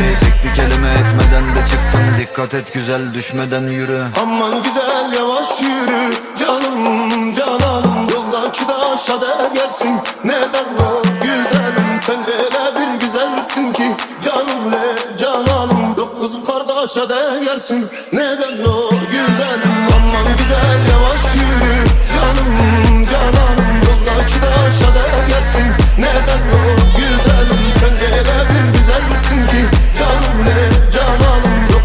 şey tek bir kelime etmeden de çıktın. Dikkat et güzel düşmeden yürü. Aman güzel yavaş yürü. Canım cananım Yoldaki taşa değersin Neden o güzelim Sen öyle bir güzelsin ki. Canım le cananım Dokuz kardeşe değersin Neden o güzelim